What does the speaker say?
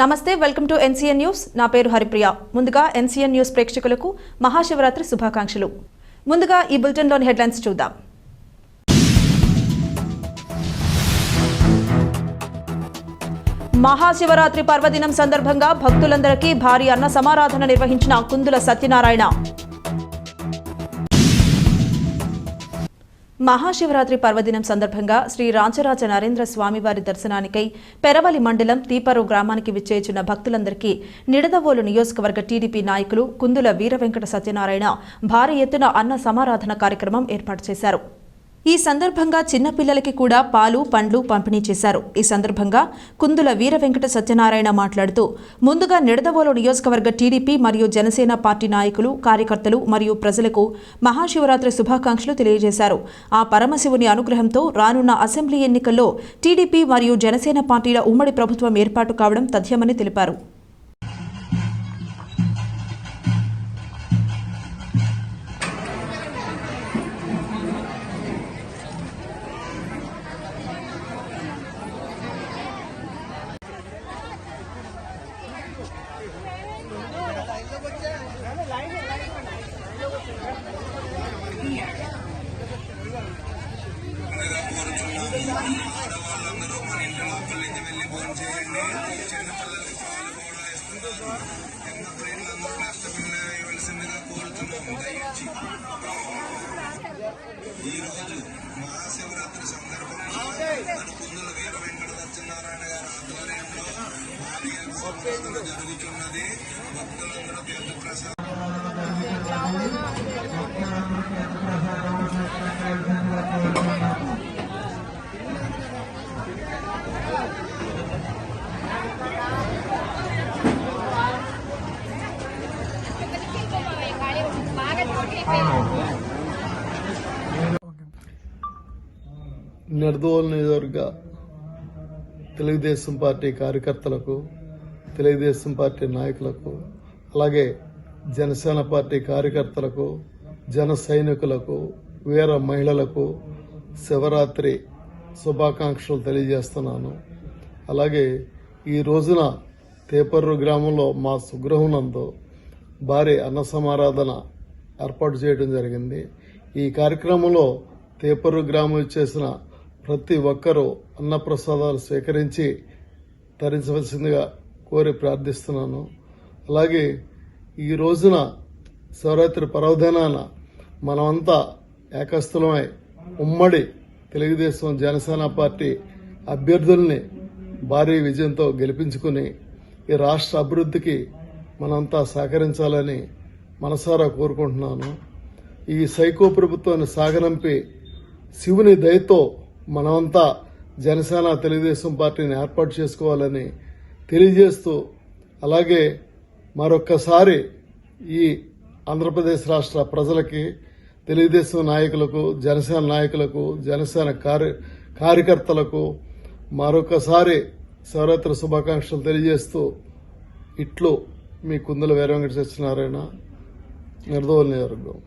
నమస్తే welcome to NCN news. నా పేరు హరిప్రియ. ముందుగా ఎన్సీఎన్ న్యూస్ ప్రేక్షకులకు మహాశివరాత్రి శుభాకాంక్షలు. ముందుగా ఈ బులెటిన్లోని హెడ్లైన్స్ చూద్దాం. మహాశివరాత్రి పర్వదినం సందర్భంగా భక్తులందరికీ భారీ అన్న సమారాధన నిర్వహించిన కుందుల సత్యనారాయణ. మహాశివరాత్రి పర్వదినం సందర్భంగా శ్రీ రాజరాజ నరేంద్ర స్వామివారి దర్శనానికై పెరవలి మండలం తీపరు గ్రామానికి విచ్చేచిన భక్తులందరికీ నిడదవోలు నియోజకవర్గ టీడీపీ నాయకులు కుందుల వీరవెంకట సత్యనారాయణ భారీ ఎత్తున అన్న సమారాధన కార్యక్రమం ఏర్పాటు చేశారు. ఈ సందర్భంగా చిన్నపిల్లలకి కూడా పాలు పండ్లు పంపిణీ చేశారు. ఈ సందర్భంగా కుందుల వీర వెంకట సత్యనారాయణ మాట్లాడుతూ ముందుగా నిడదవోలు నియోజకవర్గ టీడీపీ మరియు జనసేన పార్టీ నాయకులు కార్యకర్తలు మరియు ప్రజలకు మహాశివరాత్రి శుభాకాంక్షలు తెలియజేశారు. ఆ పరమశివుని అనుగ్రహంతో రానున్న అసెంబ్లీ ఎన్నికల్లో టీడీపీ మరియు జనసేన పార్టీల ఉమ్మడి ప్రభుత్వం ఏర్పాటు కావడం తథ్యమని తెలిపారు. ఈరోజు మహాశివరాత్రి సందర్భంగా మన కుందుల వీర వెంకట సత్యనారాయణ గారి ఆధ్వర్యంలో భారీ సంవర్ధన జరుగుతున్నది భక్తులందరూ తీర్థ ప్రసాదం నిర్దోల్ నియోజకవర్గ తెలుగుదేశం పార్టీ కార్యకర్తలకు తెలుగుదేశం పార్టీ నాయకులకు అలాగే జనసేన పార్టీ కార్యకర్తలకు జన సైనికులకు వీర మహిళలకు శివరాత్రి శుభాకాంక్షలు తెలియజేస్తున్నాను. అలాగే ఈ రోజున తేపర్రు గ్రామంలో మా సుగ్రహనందు భారీ అన్న సమారాధన ఏర్పాటు చేయడం జరిగింది. ఈ కార్యక్రమంలో తేపర్రు గ్రామం ఇచ్చేసిన ప్రతి ఒక్కరూ అన్నప్రసాదాలు స్వీకరించి తరించవలసిందిగా కోరి ప్రార్థిస్తున్నాను. అలాగే ఈ రోజున శివరాత్రి పర్వదినాన మనమంతా ఏకస్థలమై ఉమ్మడి తెలుగుదేశం జనసేన పార్టీ అభ్యర్థుల్ని భారీ విజయంతో గెలిపించుకుని ఈ రాష్ట్ర అభివృద్ధికి మనంతా సహకరించాలని మనసారా కోరుకుంటున్నాను. ఈ సైకో ప్రభుత్వాన్ని సాగనంపి శివుని దయతో మనమంతా జనసేన తెలుగుదేశం పార్టీని ఏర్పాటు చేసుకోవాలని తెలియజేస్తూ అలాగే మరొక్కసారి ఈ ఆంధ్రప్రదేశ్ రాష్ట్ర ప్రజలకి తెలుగుదేశం నాయకులకు జనసేన నాయకులకు జనసేన కార్య కార్యకర్తలకు మరొకసారి శివరాత్రి శుభాకాంక్షలు తెలియజేస్తూ ఇట్లు మీ కుందుల వీరవెంకట సత్యనారాయణ నిర్దోల్ నియోజకవర్గం